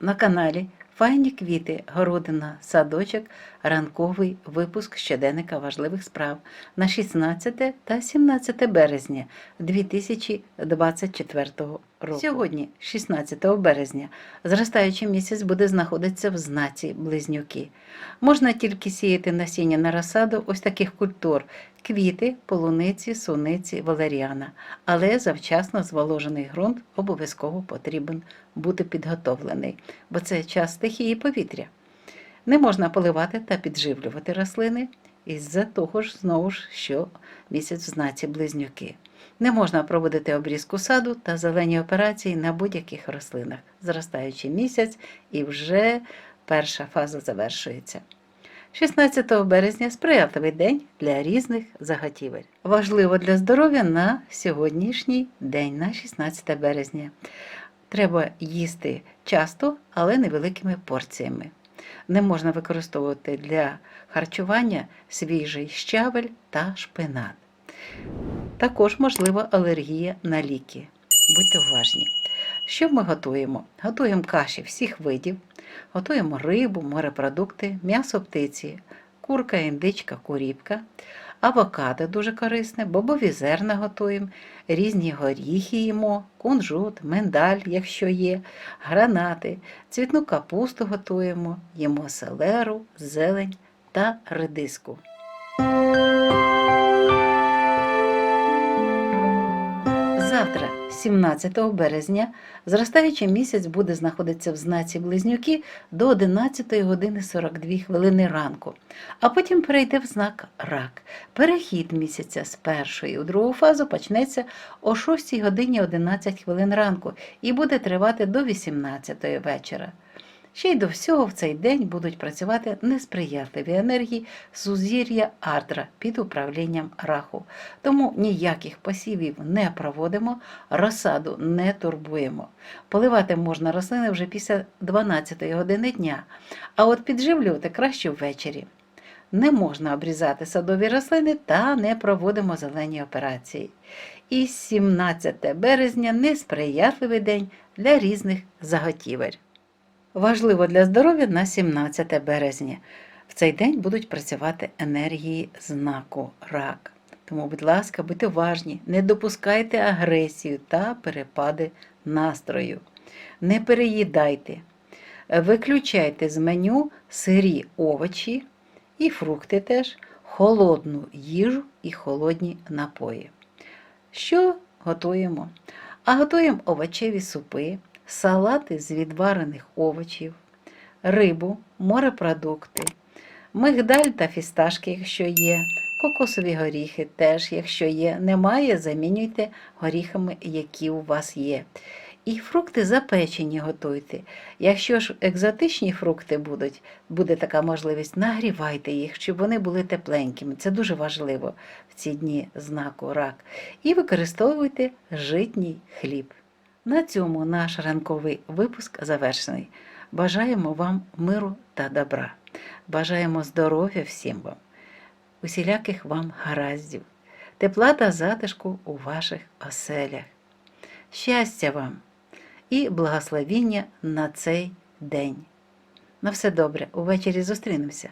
на каналі Файні квіти, городина, садочок, ранковий випуск щоденника важливих справ на 16 та 17 березня 2024 року. Сьогодні, 16 березня, зростаючий місяць буде знаходитися в знаці близнюки. Можна тільки сіяти насіння на розсаду ось таких культур: квіти, полуниці, суниці, валеріана. Але завчасно зволожений ґрунт обов'язково потрібен бути підготовлений, бо це час стихії повітря. Не можна поливати та підживлювати рослини із-за того ж знову ж, що місяць в знаці близнюки. Не можна проводити обрізку саду та зелені операції на будь-яких рослинах. Зростаючий місяць і вже перша фаза завершується. 16 березня сприятливий день для різних заготівель. Важливо для здоров'я на сьогоднішній день, на 16 березня. Треба їсти часто, але невеликими порціями. Не можна використовувати для харчування свіжий щавель та шпинат. Також можлива алергія на ліки. Будьте уважні. Що ми готуємо? Готуємо каші всіх видів, готуємо рибу, морепродукти, м'ясо птиці, курка, індичка, куріпка, авокадо дуже корисне, бобові зерна готуємо, різні горіхи їмо, кунжут, миндаль, якщо є, гранати, цвітну капусту готуємо, їмо селеру, зелень та редиску. Завтра, 17 березня, зростаючий місяць буде знаходитися в знаці близнюки до 11 години 42 хвилини ранку, а потім перейде в знак рак. Перехід місяця з першої у другу фазу почнеться о 6 годині 11 хвилин ранку і буде тривати до 18 вечора. Ще й до всього в цей день будуть працювати несприятливі енергії сузір'я Ардра під управлінням раху. Тому ніяких посівів не проводимо, розсаду не турбуємо. Поливати можна рослини вже після 12 години дня, а от підживлювати краще ввечері. Не можна обрізати садові рослини та не проводимо зелені операції. І 17 березня несприятливий день для різних заготівель. Важливо для здоров'я на 17 березня. В цей день будуть працювати енергії знаку рак. Тому, будь ласка, будьте уважні, не допускайте агресію та перепади настрою. Не переїдайте, виключайте з меню сирі овочі і фрукти теж, холодну їжу і холодні напої. Що готуємо? А готуємо овочеві супи, салати з відварених овочів, рибу, морепродукти, мигдаль та фісташки, якщо є, кокосові горіхи теж, якщо є, немає, замінюйте горіхами, які у вас є. І фрукти запечені готуйте. Якщо ж екзотичні фрукти будуть, буде така можливість, нагрівайте їх, щоб вони були тепленькими. Це дуже важливо в ці дні знаку рак. І використовуйте житній хліб. На цьому наш ранковий випуск завершений. Бажаємо вам миру та добра. Бажаємо здоров'я всім вам, усіляких вам гараздів, тепла та затишку у ваших оселях. Щастя вам і благословіння на цей день. На все добре, увечері зустрінемося.